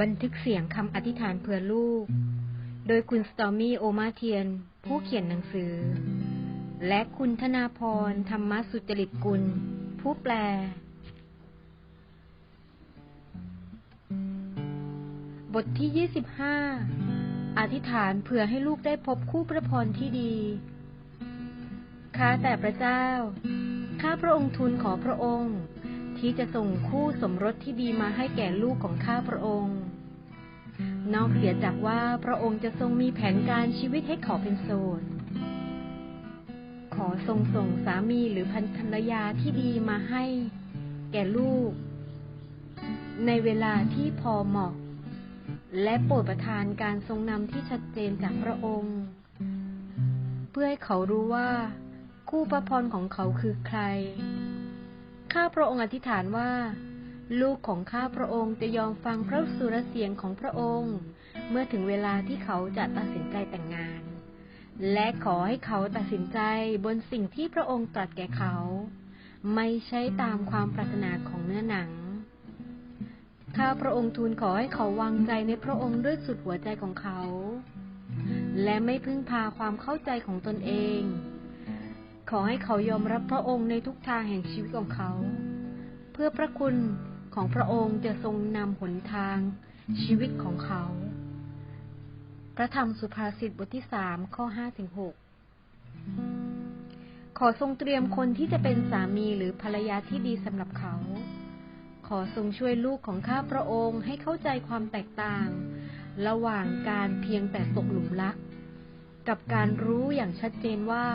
บันทึกเสียงคำอธิษฐานเพื่อลูก โดยคุณสตอมี่โอมาเทียน ผู้เขียนหนังสือ และคุณธนาพร ธรรมสุจริตกุล ผู้แปล บทที่ 25 อธิษฐานเพื่อให้ลูกได้พบคู่พระพรที่ดี ข้าแต่พระเจ้า ข้าพระองค์ทูลขอพระองค์ ที่จะส่งคู่สมรสที่ดีมาให้แก่ลูกของข้าพระองค์ นอกเสียจากว่าพระองค์จะทรงมีแผนการชีวิตให้เขาเป็นโสด ขอทรงส่งสามีหรือพันธรยาที่ดีมาให้ แก่ลูก ในเวลาที่พอเหมาะ และโปรดประทานการทรงนำที่ชัดเจนจากพระองค์ เพื่อให้เขารู้ว่าคู่พระพรของเขาคือใคร ข้าพระองค์อธิษฐานว่า ลูกของข้าพระองค์จะยอมฟังพระสุรเสียงของพระองค์ เมื่อถึงเวลาที่เขาจะตัดสินใจแต่งงาน และขอให้เขาตัดสินใจบนสิ่งที่พระองค์ตรัสแก่เขา ไม่ใช่ตามความปรารถนาของเนื้อหนังข้าพระองค์ทูลขอให้เขาวางใจในพระองค์ด้วยสุดหัวใจของเขา และไม่พึ่งพาความเข้าใจของตนเอง ขอให้เขายอมรับพระองค์ในทุกทางแห่งชีวิตของเขา เพื่อพระคุณของพระองค์จะทรงนำหนทางชีวิตของเขา พระธรรมสุภาษิตบทที่สามข้อห้าถึงหกขอทรงเตรียมคนที่จะเป็นสามีหรือภรรยาที่ดีสำหรับเขา ขอทรงช่วยลูกของข้าพระองค์ให้เข้าใจความแตกต่าง ระหว่างการเพียงแต่ตกหลุมรัก กับการรู้อย่างชัดเจนว่า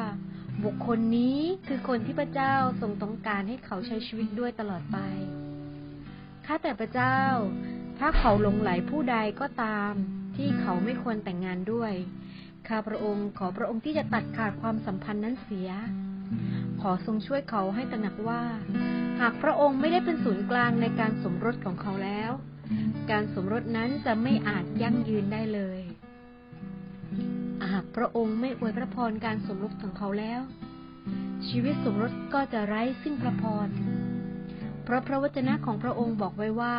บุคคลนี้คือคนที่พระเจ้าทรงต้องการให้เขาใช้ชีวิตด้วยตลอดไป ข้าแต่พระเจ้า ถ้าเขาหลงไหลผู้ใดก็ตามที่เขาไม่ควรแต่งงานด้วย ข้าพระองค์ขอพระองค์ที่จะตัดขาดความสัมพันธ์นั้นเสีย ขอทรงช่วยเขาให้ตระหนักว่า หากพระองค์ไม่ได้เป็นศูนย์กลางในการสมรสของเขาแล้ว การสมรสนั้นจะไม่อาจยั่งยืนได้เลย หากพระองค์ไม่อวยพระพรการสมรสของเขาแล้ว ชีวิตสมรสก็จะไร้ซึ่งพระพร เพราะพระวจนะของพระองค์บอกไว้ว่า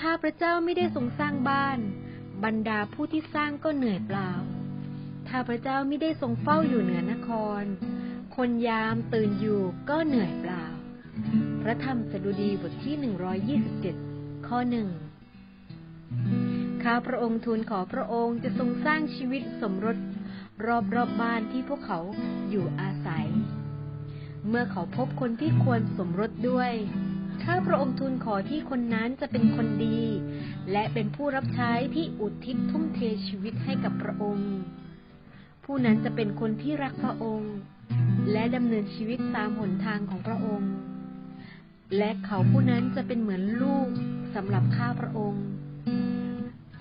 ถ้าพระเจ้าไม่ได้ทรงสร้างบ้าน บรรดาผู้ที่สร้างก็เหนื่อยเปล่า ถ้าพระเจ้าไม่ได้ทรงเฝ้าอยู่เหนือนคร คนยามตื่นอยู่ก็เหนื่อยเปล่า พระธรรมสดุดีบทที่หนึ่งร้อยยี่สิบเจ็ดข้อหนึ่ง ข้าพระองค์ทูลขอพระองค์จะทรงสร้างชีวิตสมรสรอบรอบบ้านที่พวกเขาอยู่อาศัย เมื่อเขาพบคนที่ควรสมรสด้วย ข้าพระองค์ทูลขอที่คนนั้นจะเป็นคนดี และเป็นผู้รับใช้ที่อุทิศทุ่มเทชีวิตให้กับพระองค์ ผู้นั้นจะเป็นคนที่รักพระองค์ และดำเนินชีวิตตามหนทางของพระองค์ และเขาผู้นั้นจะเป็นเหมือนลูกสำหรับข้าพระองค์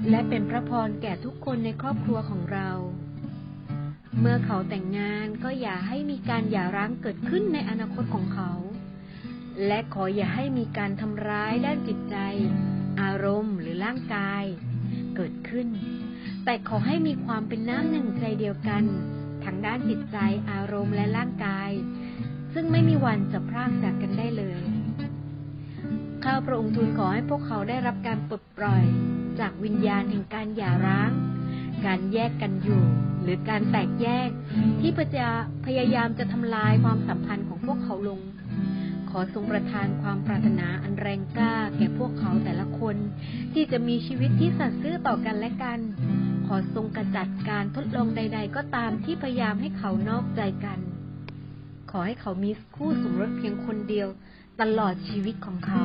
และเป็นพระพรแก่ทุกคนในครอบครัวของเรา เมื่อเขาแต่งงานก็อย่าให้มีการหย่าร้างเกิดขึ้นในอนาคตของเขา และขออย่าให้มีการทำร้ายด้านจิตใจ อารมณ์หรือร่างกาย เกิดขึ้น แต่ขอให้มีความเป็นน้ำหนึ่งใจเดียวกันทั้งด้านจิตใจอารมณ์และร่างกาย ซึ่งไม่มีวันจะพรากจากกันได้เลยข้าพระองค์ทูลขอให้พวกเขาได้รับการปลดปล่อย จากวิญญาณแห่งการหย่าร้าง การแยกกันอยู่ หรือการแตกแยก ที่พระพยายามจะทำลายความสัมพันธ์ของพวกเขาลง ขอทรงประทานความปรารถนาอันแรงกล้า แก่พวกเขาแต่ละคน ที่จะมีชีวิตที่สัตย์ซื่อต่อกันและกัน ขอทรงกระจัดการทดลองใด ๆ ก็ตามที่พยายามให้เขานอกใจกัน ขอให้เขามีคู่สมรสเพียงคนเดียวตลอดชีวิตของเขา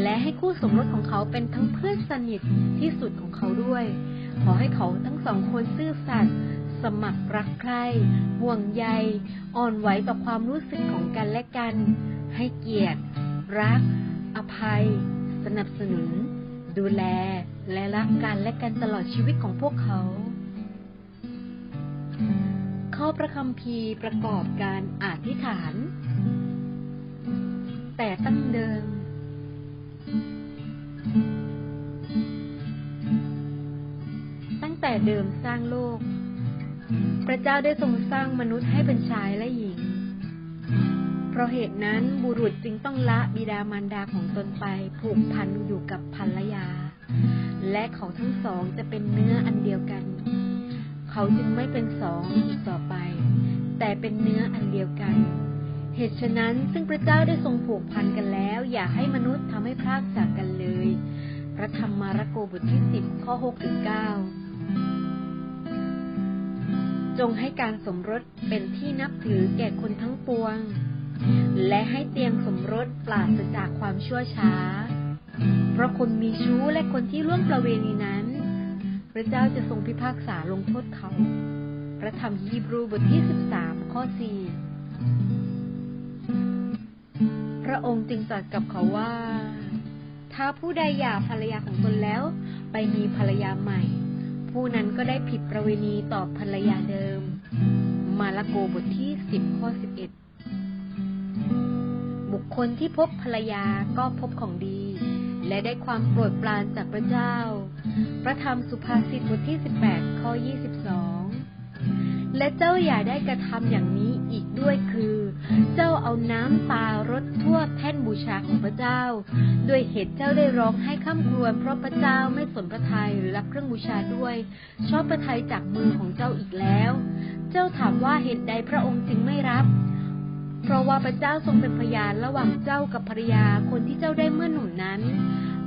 และให้คู่สมรสของเขาเป็นทั้งเพื่อนสนิทที่สุดของเขาด้วย ขอให้เขาทั้งสองคนซื่อสัตย์สมัครรักใคร่ห่วงใย อ่อนไหวต่อความรู้สึกของกันและกัน ให้เกียรติ รัก อภัย สนับสนุน ดูแล และรักกันและกันตลอดชีวิตของพวกเขา ข้อพระคัมภีประกอบการอธิษฐาน แต่ตั้งเดิม ตั้งแต่เดิมสร้างโลก พระเจ้าได้ทรงสร้างมนุษย์ให้เป็นชายและหญิง เพราะเหตุนั้นบุรุษจึงต้องละบิดามารดาของตนไปผูกพันอยู่กับภรรยา และเขาทั้งสองจะเป็นเนื้ออันเดียวกัน เขาจึงไม่เป็นสองอีกต่อไป แต่เป็นเนื้ออันเดียวกัน เหตุฉะนั้นซึ่งพระเจ้าได้ทรงผูกพันกันแล้ว อย่าให้มนุษย์ทำให้พลากจากกันเลย พระธรรมมาระโกบทที่สิบข้อหกถึงเก้าจงให้การสมรสเป็นที่นับถือแก่คนทั้งปวง และให้เตรียมสมรสปราศจากความชั่วช้า เพราะคนมีชู้และคนที่ร่วมประเวณีนั้น พระเจ้าจะทรงพิพากษาลงโทษเขา พระธรรมฮีบรูบทที่ 13 ข้อ 4 พระองค์จึงตรัสกับเขาว่า ถ้าผู้ใดหย่าภรรยาของตนแล้ว ไปมีภรรยาใหม่ ผู้นั้นก็ได้ผิดประเวณีต่อภรรยาเดิม มาระโกบทที่10ข้อ11บุคคลที่พบภรรยาก็พบของดี และได้ความโปรดปรานจากพระเจ้า พระธรรมสุภาษิตบทที่18ข้อ22และเจ้าอย่าได้กระทำอย่างนี้ อีกด้วยคือ เจ้าเอาน้ำตารดทั่วแท่นบูชาของพระเจ้า ด้วยเหตุเจ้าได้ร้องให้ข้ามครวญเพราะพระเจ้าไม่สนพระทัยหรือรับเครื่องบูชาด้วย ชอบพระทัยจากมือของเจ้าอีกแล้ว เจ้าถามว่าเหตุใดพระองค์จึงไม่รับเพราะว่าพระเจ้าทรงเป็นพยานระหว่างเจ้ากับภรรยาคนที่เจ้าได้เมื่อหนุ่มนั้น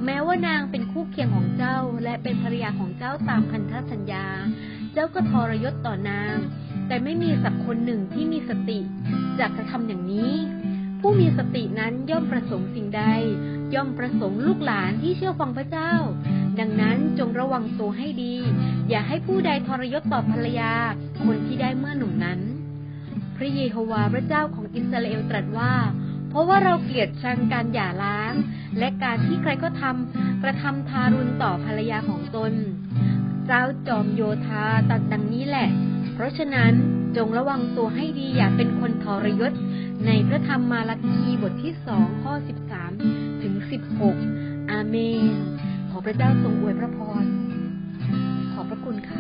แม้ว่านางเป็นคู่เคียงของเจ้าและเป็นภรรยาของเจ้าตามพันธสัญญา เจ้าก็ทรยศต่อนาง แต่ไม่มีสักคนหนึ่งที่มีสติจะกระทำอย่างนี้ ผู้มีสตินั้นย่อมประสงค์สิ่งใด ย่อมประสงค์ลูกหลานที่เชื่อฟังพระเจ้า ดังนั้นจงระวังตัวให้ดี อย่าให้ผู้ใดทรยศต่อภรรยา คนที่ได้เมื่อหนุ่มนั้น พระเยโฮวาห์พระเจ้าของอิสราเอลตรัสว่า เพราะว่าเราเกลียดชังการหย่าร้าง และการที่ใครก็ทำกระทำทารุณต่อภรรยาของตน เจ้าจอมโยธาตัดดังนี้แหละ เพราะฉะนั้นจงระวังตัวให้ดีอย่าเป็นคนทรยศ ในพระธรรมมาราคีบทที่สองข้อสิบสามถึงสิบหกอาเมน ขอพระเจ้าทรงอวยพระพร ขอบพระคุณค่ะ